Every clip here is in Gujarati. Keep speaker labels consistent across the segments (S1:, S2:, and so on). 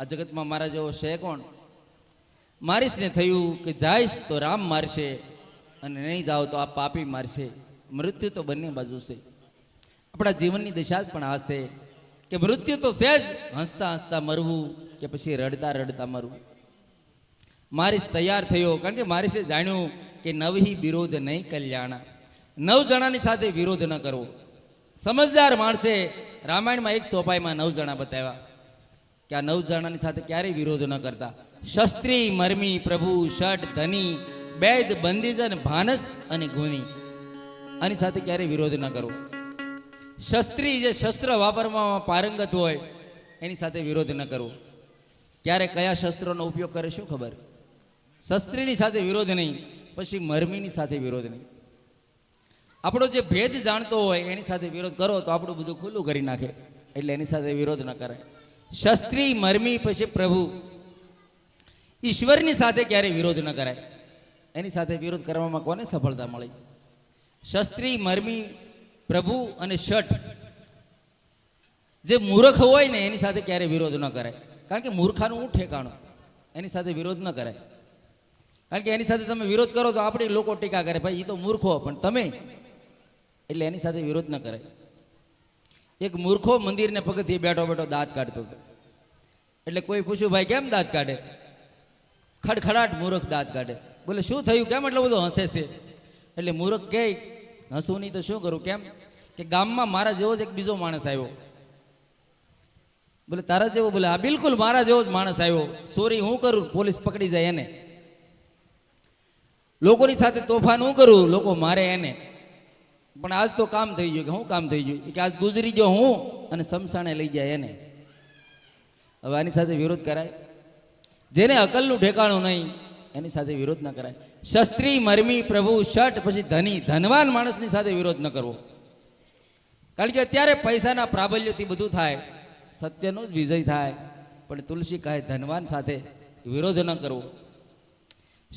S1: આ જગતમાં મારા જેવો છે કોણ? મારીશને થયું કે જાઈશ તો રામ મારશે અને નહીં જાઓ તો આ પાપી મારશે. મૃત્યુ તો બંને બાજુ છે. આપણા જીવનની દિશા જ પણ આ કે મૃત્યુ તો છે જ, હસતા હસતા મરવું કે પછી રડતા રડતા મરવું. મારીશ તૈયાર થયો કારણ કે મારીશે જાણ્યું કે નવહી વિરોધ નહીં કલ્યાણા. નવ જણાની સાથે વિરોધ ન કરવો. સમજદાર માણસે રામાયણમાં એક સોપાઈમાં નવ જણા બતાવ્યા. કે આ નવ જણાની સાથે ક્યારેય વિરોધ ન કરતા. શસ્ત્રી, મરમી, પ્રભુ ષટ ધની, બેદ, બંદીજન, ભાનસ અને ગુની. આની સાથે ક્યારેય વિરોધ ન કરવો. શસ્ત્રી જે શસ્ત્ર વાપરવામાં પારંગત હોય, એની સાથે વિરોધ ન કરવો. ક્યારે કયા શસ્ત્રોનો ઉપયોગ કરે શું ખબર? શસ્ત્રીની સાથે વિરોધ નહીં, પછી મરમીની સાથે વિરોધ નહીં. આપણો જે ભેદ જાણતો હોય, એની સાથે વિરોધ કરો તો આપણું બધું ખુલ્લું કરી નાખે, એટલે એની સાથે વિરોધ ન કરાય. શસ્ત્રી મરમી પછી પ્રભુ. ઈશ્વરની સાથે ક્યારેય વિરોધ ન કરાય? એની સાથે વિરોધ કરવામાં કોને સફળતા મળી? શસ્ત્રી, મરમી, પ્રભુ અને શઠ. જે મૂર્ખ હોય ને એની સાથે ક્યારેય વિરોધ ન કરાય? કારણ કે મૂર્ખાનું હું ઠેકાણું? એની સાથે વિરોધ ન કરાય. કારણ કે એની સાથે તમે વિરોધ કરો તો આપણે લોકો ટીકા કરે, ભાઈ એ તો મૂર્ખો, પણ તમે? એટલે એની સાથે વિરોધ ન કરાય. એક મૂર્ખો મંદિરને પગથિયે બેઠો બેઠો દાંત કાઢતો હતો. એટલે કોઈ પૂછ્યું, ભાઈ, કેમ દાંત કાઢે? ખડખડાટ મૂર્ખ દાંત કાઢે. બોલે, શું થયું? કેમ એટલો બધો હસે છે? એટલે મૂર્ખ કહે હસવું નહીં તો શું કરું? કેમ? કે ગામમાં મારા જેવો જ એક બીજો માણસ આવ્યો. બોલે, તારા જેવો? બોલે આ બિલકુલ મારા જેવો જ માણસ આવ્યો. સોરી, હું કરું? પોલીસ પકડી જાય એને. લોકોની સાથે તોફાન હું કરું? લોકો મારે એને. પણ આજ તો કામ થઈ ગયું કે હું કામ થઈ ગયું? કે આજ ગુજરી ગયો હું અને સમસાણે લઈ જાય એને. હવે આની સાથે વિરોધ કરાય. જેને અકલનું ઠેકાણું નહીં, એની સાથે વિરોધ ન કરાય. શસ્ત્રી મરમી પ્રભુ શટ પછી ધની, ધનવાન માણસની સાથે વિરોધ ન કરવો. કારણ કે અત્યારે પૈસાના પ્રાબલ્યથી બધું થાય, સત્યનો જ વિજય થાય, પણ તુલસી કહે ધનવાન સાથે વિરોધ ન કરવો.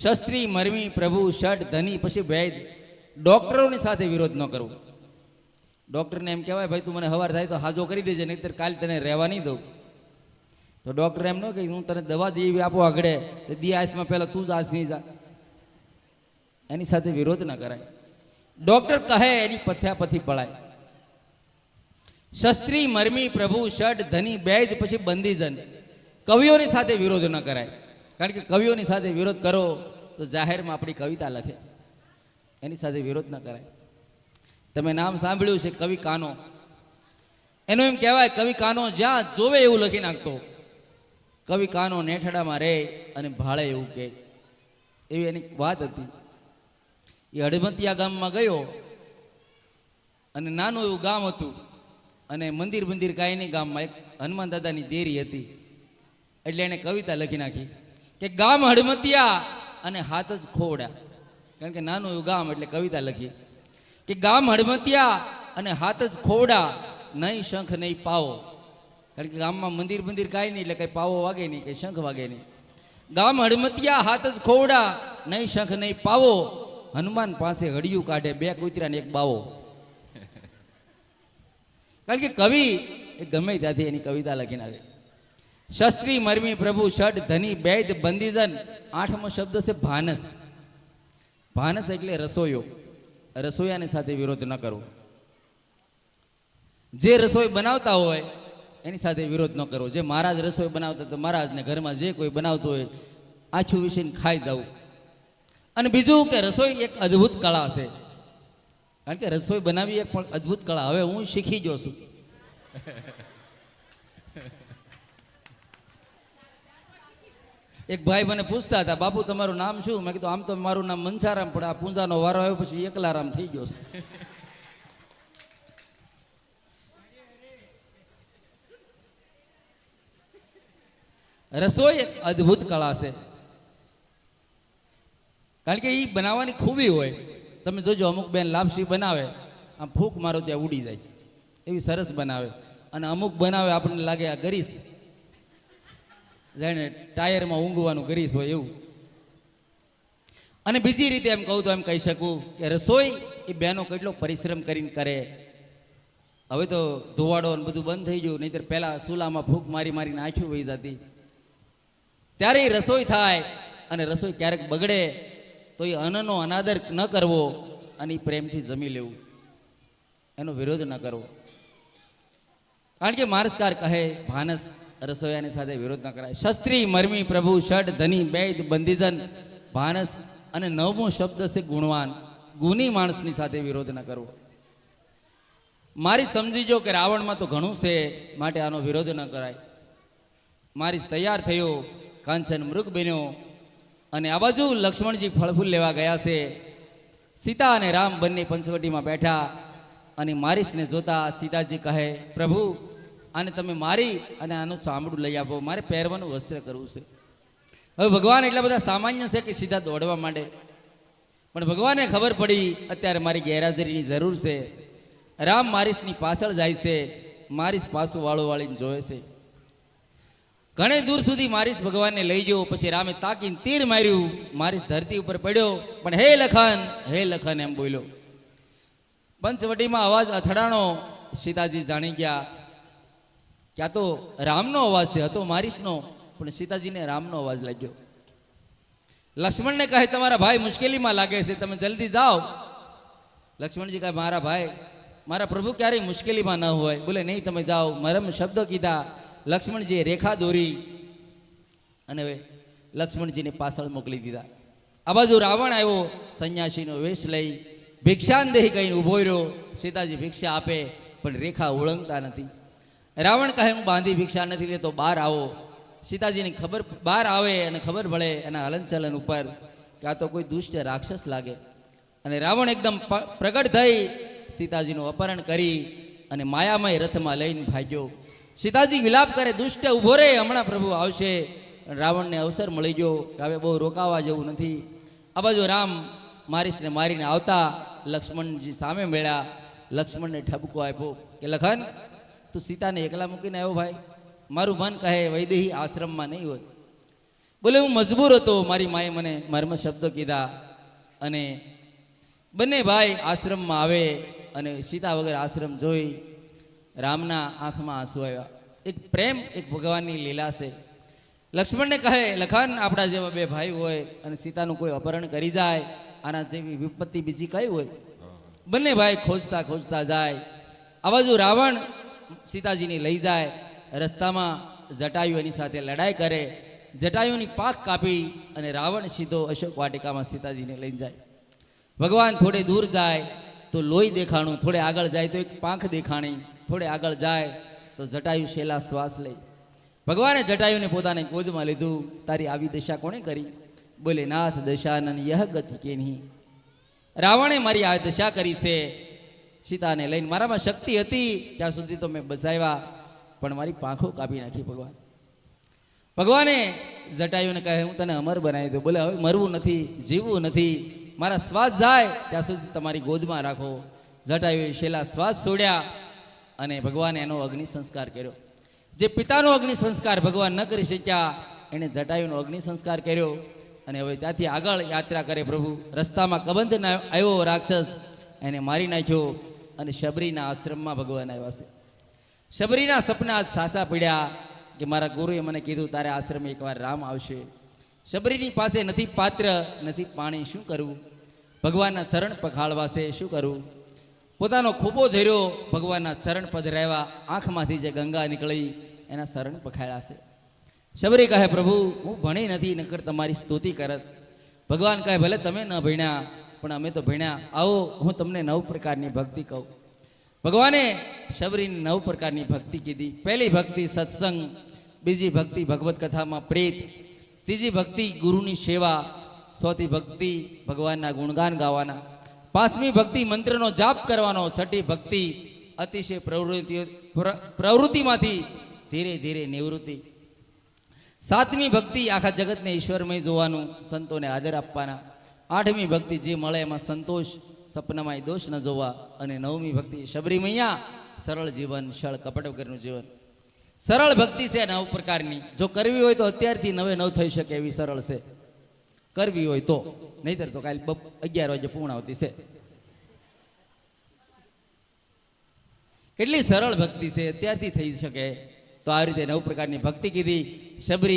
S1: શસ્ત્રી, મરમી, પ્રભુ, શટ, ધની પછી વૈદ ડોક્ટરોની સાથે વિરોધ ન કરવો. ડોક્ટરને એમ કહેવાય, ભાઈ, તું મને હવાર થાય તો હાજો કરી દેજે, નહીતર કાલ તને રહેવા નહીં દઉં. તો ડોક્ટર એમ ન કહે, હું તને દવા જેવી આપો આગળ, તો દી હાથમાં પહેલાં તું જ નહીં જા. એની સાથે વિરોધ ન કરાય. ડોક્ટર કહે, એની પથ્યાપથી પળાય શસ્ત્રી, મરમી, પ્રભુ ષટ ધની બેદ પછી બંદીજન. કવિઓની સાથે વિરોધ ન કરાય. કારણ કે કવિઓની સાથે વિરોધ કરો તો જાહેરમાં આપણી કવિતા લખે. એની સાથે વિરોધ ન કરાય. તમે નામ સાંભળ્યું છે કવિ કાનો. એનું એમ કહેવાય, કવિ કાનો જ્યાં જોવે એવું લખી નાખતો. કવિ કાનો નેઠડામાં રહે અને ભાળે એવું કહે. એવી એની વાત હતી. એ હડમતિયા ગામમાં ગયો અને નાનું એવું ગામ હતું અને મંદિર મંદિર કાંઈ ગામમાં એક હનુમાન દાદાની દેરી હતી. એટલે એને કવિતા લખી નાખી કે ગામ હડમતિયા અને હાથ જ ખોવડા કારણ કે નાનું એવું ગામ એટલે કવિતા લખી કે ગામ હડમતિયા અને હાથ જ ખોવડા, નહીં શંખ, નહીં પાવો. કારણ કે ગામમાં મંદિર મંદિર કાંઈ નહીં એટલે કંઈ પાવો વાગે નહીં કે શંખ વાગે નહીં. ગામ હડમતિયા હાથ જ ખોવડા, નહીં શંખ, નહીં પાવો. હનુમાન પાસે હળિયું કાઢે, બે કૂતરા એક બાવો. કારણ કે કવિ એ ગમે ત્યાંથી એની કવિતા લખીને આવે. શસ્ત્રી મરમી પ્રભુ ષટ ધની, બેદ બંદીજન, આઠમો શબ્દ છે ભાનસ. ભાનસ એટલે રસોઈયો. રસોઈયાની સાથે વિરોધ ન કરવો. જે રસોઈ બનાવતા હોય, એની સાથે વિરોધ ન કરવો. જે મહારાજ રસોઈ બનાવતા તો મહારાજને ઘરમાં જે કોઈ બનાવતો હોય, આછું વિશેને ખાઈ જવું. અને બીજું કે રસોઈ એક અદ્ભુત કળા છે. કારણ કે રસોઈ બનાવી એક પણ અદ્ભુત કળા. હવે હું શીખી ગયો છું. એક ભાઈ મને પૂછતા હતા, બાપુ, તમારું નામ શું? મેં કીધું, આમ તો મારું નામ મનસારામ, પણ આ પૂંજાનો વારો આવ્યો પછી એકલારામ થઈ ગયો છે. રસોઈ એક અદ્ભુત કળા છે. કારણ કે એ બનાવવાની ખૂબી હોય. તમે જોજો, અમુક બેન લાપસી બનાવે, આમ ફૂંક મારો ત્યાં ઉડી જાય. એવી સરસ બનાવે. અને અમુક બનાવે, આપણને લાગે આ ગરીસ. જાણે ટાયરમાં ઊંઘવાનું ગરીસ હોય એવું. અને બીજી રીતે એમ કહું તો એમ કહી શકું કે રસોઈ એ બહેનો કેટલો પરિશ્રમ કરીને કરે. હવે તો ધોવાડો ને બધું બંધ થઈ ગયું, નહીંતર પહેલાં સુલામાં ફૂંક મારી મારીને આંખ્યું વહી જતી. ત્યારે એ રસોઈ થાય અને રસોઈ ક્યારેક બગડે તો એ અન્નનો અનાદર ન કરવો અને એ પ્રેમથી જમી લેવું. એનો વિરોધ ન કરવો. કારણ કે મારસકાર કહે, ભાનસ રસોઈયાની સાથે વિરોધ ન કરાય. શસ્ત્રી, મરમી, પ્રભુ ષડ ધની, બૈદ, બંદીજન ભાનસ અને નવમો શબ્દ છે ગુણવાન. ગુની માણસની સાથે વિરોધ ન કરવો. મારી સમજીજો કે રાવણમાં તો ઘણું છે, માટે આનો વિરોધ ન કરાય. મારી તૈયાર થયો, કાંચન મૃગ બન્યો, અને આ બાજુ લક્ષ્મણજી ફળફૂલ લેવા ગયા છે. સીતા અને રામ બંને પંચવટીમાં બેઠા, અને મારીશને જોતા સીતાજી કહે, પ્રભુ આને તમે મારી અને આનું ચામડું લઈ આપો. મારે પહેરવાનું વસ્ત્ર કરવું છે. હવે ભગવાન એટલા બધા સામાન્ય છે કે સીધા દોડવા માંડે. પણ ભગવાનને ખબર પડી, અત્યારે મારી ગેરહાજરીની જરૂર છે. રામ મારીશની પાછળ જાય છે. મારીશ પાછું વાળો વાળીને જોવે છે. ઘણે દૂર સુધી મારીશ ભગવાનને લઈ ગયો. પછી રામે તાકીને તીર માર્યું. મારીશ ધરતી ઉપર પડ્યો. પણ હે લખન હે લખન એમ બોલ્યો. પંચવટીમાં અવાજ અથડાણો સીતાજી જાણી ગયા. ક્યાં તો રામનો અવાજ છે હતો મારીશનો. પણ સીતાજીને રામનો અવાજ લાગ્યો. લક્ષ્મણને કહે, તમારા ભાઈ મુશ્કેલીમાં લાગે છે, તમે જલ્દી જાઓ. લક્ષ્મણજી કહે, મારા ભાઈ, મારા પ્રભુ ક્યારેય મુશ્કેલીમાં ન હોય. બોલે, નહીં, તમે જાઓ. મરમ શબ્દો કીધા. લક્ષ્મણજીએ રેખા દોરી અને લક્ષ્મણજીને પાછળ મોકલી દીધા. આ બાજુ રાવણ આવ્યો, સંન્યાસીનો વેશ લઈ, ભિક્ષાંદેહી કહીને ઊભો રહ્યો. સીતાજી ભિક્ષા આપે, પણ રેખા ઓળંગતા નથી. રાવણ કહે, હું બાંધી ભિક્ષા નથી લેતો બહાર આવો. સીતાજીની ખબર બહાર આવે અને ખબર પડે એના હલનચલન ઉપર કે આ તો કોઈ દુષ્ટ રાક્ષસ લાગે. અને રાવણ એકદમ પ્રગટ થઈ સીતાજીનું અપહરણ કરી અને માયામય રથમાં લઈને ભાગ્યો. સીતાજી વિલાપ કરે, દુષ્ટ, ઊભો રે, હમણાં પ્રભુ આવશે. રાવણને અવસર મળી ગયો કે હવે બહુ રોકાવા જેવું નથી. આ બાજુ રામ મારીશને મારીને આવતા લક્ષ્મણજી સામે મળ્યા. લક્ષ્મણને ઠપકો આપ્યો કે, લખન તું સીતાને એકલા મૂકીને આવ્યો ભાઈ મારું મન કહે વૈદેહી આશ્રમમાં નહીં હોય. બોલે હું મજબૂર હતો. મારી માએ મને મર્મ શબ્દો કીધા અને બંને ભાઈ આશ્રમમાં આવે અને સીતા વગર આશ્રમ જોઈ રામના આંખમાં આંસુ આવ્યા. એક પ્રેમ એક ભગવાનની લીલા છે. લક્ષ્મણને કહે લખન આપણા જેવા બે ભાઈ હોય અને સીતાનું કોઈ અપહરણ કરી જાય આના જેવી વિપત્તિ બીજી કઈ હોય? બંને ભાઈ ખોજતા ખોજતા જાય. આ બાજુ રાવણ સીતાજીને લઈ જાય, રસ્તામાં જટાયુ એની સાથે લડાઈ કરે, જટાયુની પાક કાપી અને રાવણ સીધો અશોક વાટિકામાં સીતાજીને લઈ જાય. ભગવાન થોડે દૂર જાય તો લોહી દેખાણું, થોડે આગળ જાય તો એક પાંખ દેખાણી, થોડે આગળ જાય તો જટાયુ શેલા શ્વાસ લે. ભગવાને જટાયુને પોતાને ગોદમાં લીધું, તારી આવી દશા કોણે કરી? બોલે, નાથ દશાનન યહ ગતિ કે નહીં રાવણે મારી આ દશા કરી છે સીતાને લઈને મારામાં શક્તિ હતી, ત્યાં સુધી તો મેં બચાવ્યા પણ મારી પાંખો કાપી નાખી ભગવાન. ભગવાને જટાયુને કહે, હું તને અમર બનાવી દઉં. બોલે, હવે મરવું નથી, જીવવું નથી. મારા શ્વાસ જાય, ત્યાં સુધી તમારી ગોદમાં રાખો. જટાયુએ શેલા શ્વાસ છોડ્યા અને ભગવાને એનો અગ્નિ સંસ્કાર કર્યો. જે પિતાનો અગ્નિ સંસ્કાર ભગવાન ન કરી શક્યા, એણે જટાયુનો અગ્નિ સંસ્કાર કર્યો અને હવે ત્યાંથી આગળ યાત્રા કરે પ્રભુ. રસ્તામાં કબંધ આવ્યો રાક્ષસ, એને મારી નાખ્યો. અને શબરીના આશ્રમમાં ભગવાન આવ્યા છે. શબરીના સપના સાસા પીડ્યા કે મારા ગુરુએ મને કીધું, તારે આશ્રમે એકવાર રામ આવશે. શબરીની પાસે નથી પાત્ર, નથી પાણી, શું કરવું ભગવાનના ચરણ પખાળવાશે શું કરવું પોતાનો ખૂબો ધર્યો, ભગવાનના પદ રહેવા આંખમાંથી જે ગંગા નીકળી, એના શરણ પખાળ્યા શબરી કહે, પ્રભુ, હું ભણી નથી, નકર તમારી સ્તુતિ કરત. ભગવાન કહે, ભલે તમે ન ભણ્યા પણ અમે તો ભણ્યા. આવો, હું તમને નવ પ્રકારની ભક્તિ કહું. ભગવાને શબરીની નવ પ્રકારની ભક્તિ કીધી. પહેલી ભક્તિ સત્સંગ, બીજી ભક્તિ ભગવત કથામાં પ્રેત, ત્રીજી ભક્તિ ગુરુની સેવા, ચોથી ભક્તિ ભગવાનના ગુણગાન ગાવાના. પાંચમી ભક્તિ મંત્રનો જાપ કરવાનો, છઠ્ઠી ભક્તિ અતિશય પ્રવૃત્તિ પ્રવૃત્તિમાંથી ધીરે ધીરે નિવૃત્તિ. સાતમી ભક્તિ આખા જગતને ઈશ્વરમય જોવાનું, સંતોને આદર આપવાના. આઠમી ભક્તિ જે મળે એમાં સંતોષ, સપનામાં દોષ ન જોવા અને નવમી ભક્તિ શબરી મૈયા સરળ જીવન સરળ કપટ વગરનું જીવન. સરળ ભક્તિ છે નવ પ્રકારની. જો કરવી હોય તો અત્યારથી નવે નવ થઈ શકે એવી સરળ છે. કરવી હોય તો. નહીતર તો કાલે બપ અગિયાર વાગે પૂર્ણ આવતી છે. કેટલી સરળ ભક્તિ છે. અત્યારથી થઈ શકે. તો આ રીતે નવ પ્રકારની ભક્તિ કીધી. શબરી